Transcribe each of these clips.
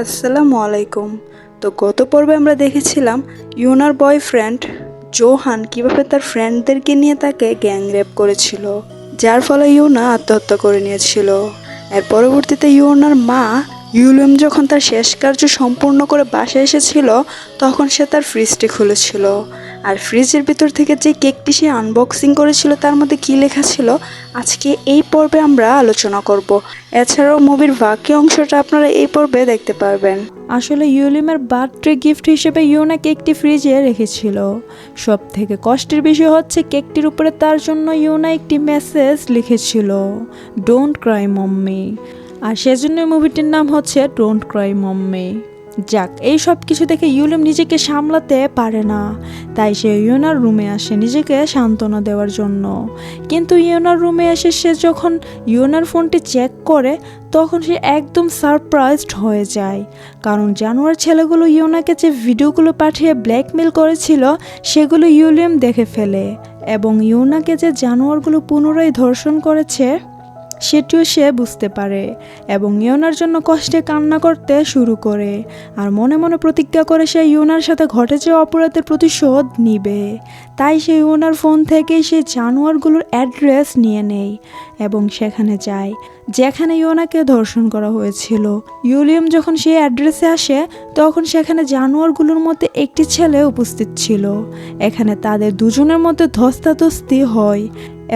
আসসালামু আলাইকুম। তো গত পর্বে আমরা দেখেছিলাম ইউনার বয়ফ্রেন্ড জোহান কীভাবে তার ফ্রেন্ডদেরকে নিয়ে তাকে গ্যাং রেপ করেছিল, যার ফলে ইউনা আত্মহত্যা করে নিয়েছিল। এর পরবর্তীতে ইউনার মা ইউলিয়াম যখন তার শেষ কার্য সম্পূর্ণ করে বাসায় এসেছিল, তখন সে তার ফ্রিজটি খুলেছিল। আর ফ্রিজের ভিতর থেকে যে কেকটি সে আনবক্সিং করেছিল, তার মধ্যে কী লেখা ছিল? আজকে এই পর্বে আমরা আলোচনা করব। এছাড়াও মুভির বাকি অংশটা আপনারা এই পর্বে দেখতে পারবেন। আসলে ইউলিমের বার্থডে গিফট হিসেবে ইউনা কেকটি ফ্রিজে রেখেছিল। সব থেকে কষ্টের বিষয় হচ্ছে কেকটির উপরে তার জন্য ইউনা একটি মেসেজ লিখেছিল ডোন্ট ক্রাই মম্মি আর সেজন্য মুভিটির নাম হচ্ছে ডোন্ট ক্রাই মম্মি যাক, এই সব কিছু দেখে ইউলিম নিজেকে সামলাতে পারে না। তাই সে ইউনার রুমে আসে নিজেকে সান্ত্বনা দেওয়ার জন্য। কিন্তু ইউনার রুমে এসে সে যখন ইউনার ফোনটি চেক করে, তখন সে একদম সারপ্রাইজড হয়ে যায়। কারণ জানোয়ার ছেলেগুলো ইউনাকে যে ভিডিওগুলো পাঠিয়ে ব্ল্যাকমেল করেছিল, সেগুলো ইউলিয়াম দেখে ফেলে। এবং ইউনাকে যে জানোয়ারগুলো পুনরায় ধর্ষণ করেছে সেটিও সে বুঝতে পারে এবং ইউনার জন্য কষ্টে কান্না করতে শুরু করে। আর মনে মনে প্রতিজ্ঞা করে সে ইউনার সাথে ঘটে যাওয়া অপরাধের প্রতিশোধ নিবে। তাই সে ইউনার ফোন থেকে সে জানোয়ারগুলোর অ্যাড্রেস নিয়ে নেয় এবং সেখানে যায়, যেখানে ইউনাকে ধর্ষণ করা হয়েছিল। ইউলিয়াম যখন সেই অ্যাড্রেসে আসে, তখন সেখানে জানোয়ারগুলোর মধ্যে একটি ছেলে উপস্থিত ছিল। এখানে তাদের দুজনের মধ্যে ধস্তাধস্তি হয়।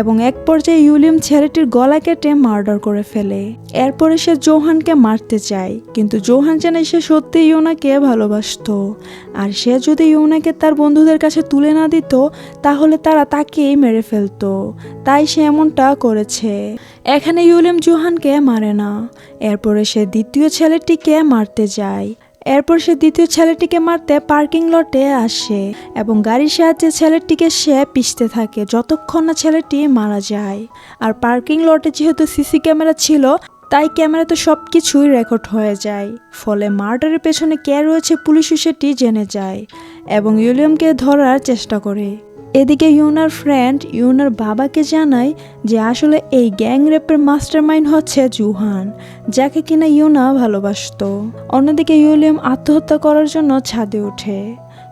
এবং এক পর্যায়ে ইউলিয়াম ছেলেটির গলা কেটে মার্ডার করে ফেলে। এরপরে সে জোহানকে মারতে চায়, কিন্তু জোহান জানে সে সত্যি ইউনাকে ভালোবাসতো। আর সে যদি ইউনাকে তার বন্ধুদের কাছে তুলে না দিত, তাহলে তারা তাকেই মেরে ফেলতো। তাই সে এমনটা করেছে। এখানে ইউলিয়াম জোহানকে মারে না। এরপরে সে দ্বিতীয় ছেলেটিকে মারতে যায়। এরপর সে দ্বিতীয় ছেলেটিকে মারতে পার্কিং লটে আসে এবং গাড়ির সাহায্যে ছেলেটিকে সে পিষতে থাকে যতক্ষণ না ছেলেটি মারা যায়। আর পার্কিং লটে যেহেতু সিসি ক্যামেরা ছিল, তাই ক্যামেরাতে সব কিছুই রেকর্ড হয়ে যায়। ফলে মার্ডারের পেছনে কে রয়েছে পুলিশও সেটি জেনে যায় এবং ইউলিয়ামকে ধরার চেষ্টা করে। এদিকে ইউনার ফ্রেন্ড ইউনার বাবাকে জানায় যে আসলে এই গ্যাং রেপের মাস্টার মাইন্ড হচ্ছে জুহান, যাকে কিনা ইউনা ভালোবাসত। অন্যদিকে ইউলিয়াম আত্মহত্যা করার জন্য ছাদে ওঠে।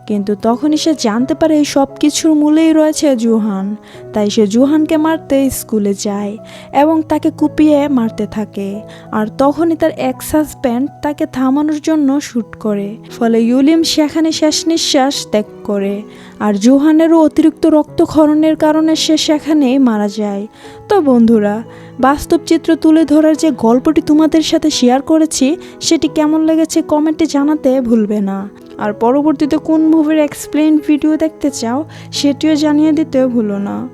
কিন্তু তখনই সে জানতে পারে এই সব কিছুর মূলেই রয়েছে জুহান। তাই সে জুহানকে মারতে স্কুলে যায় এবং তাকে কুপিয়ে মারতে থাকে। আর তখনই তার এক্স হাজব্যান্ড তাকে থামানোর জন্য শ্যুট করে। ফলে ইউলিয়াম সেখানে শেষ নিঃশ্বাস ত্যাগ করে। আর জুহানেরও অতিরিক্ত রক্তক্ষরণের কারণে সে সেখানেই মারা যায়। তো বন্ধুরা বাস্তব চিত্র তুলে ধরার যে গল্পটি তোমাদের সাথে শেয়ার করেছি, সেটি কেমন লেগেছে কমেন্টে জানাতে ভুলবে না। আর পরবর্তীতে কোন মুভির এক্সপ্লেন ভিডিও দেখতে চাও, সেটিও জানিয়ে দিতে ভুলো না।